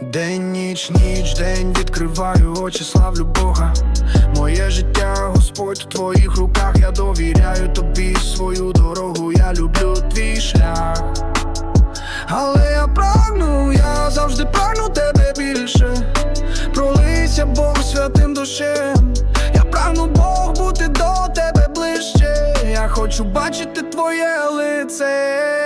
День, ніч, ніч, день відкриваю очі, славлю Бога. Моє життя, Господь, у твоїх руках. Я довіряю тобі свою дорогу, я люблю твій шлях. Але я прагну, я завжди прагну тебе більше. Пролися Бог святим душем. Я прагну Бог бути до тебе ближче. Я хочу бачити твоє лице.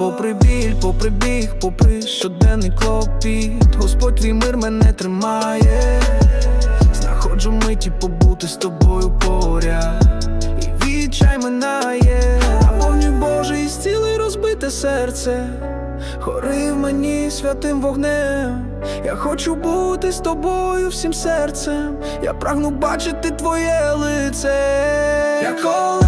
Попри біль, попри біг, попри щоденний клопіт, Господь твій мир мене тримає. Знаходжу миті побути з тобою поряд, і відчай минає. Наповнюй Боже, і зціли розбите серце. Гори в мені святим вогнем. Я хочу бути з тобою всім серцем. Я прагну бачити твоє лице. Як олень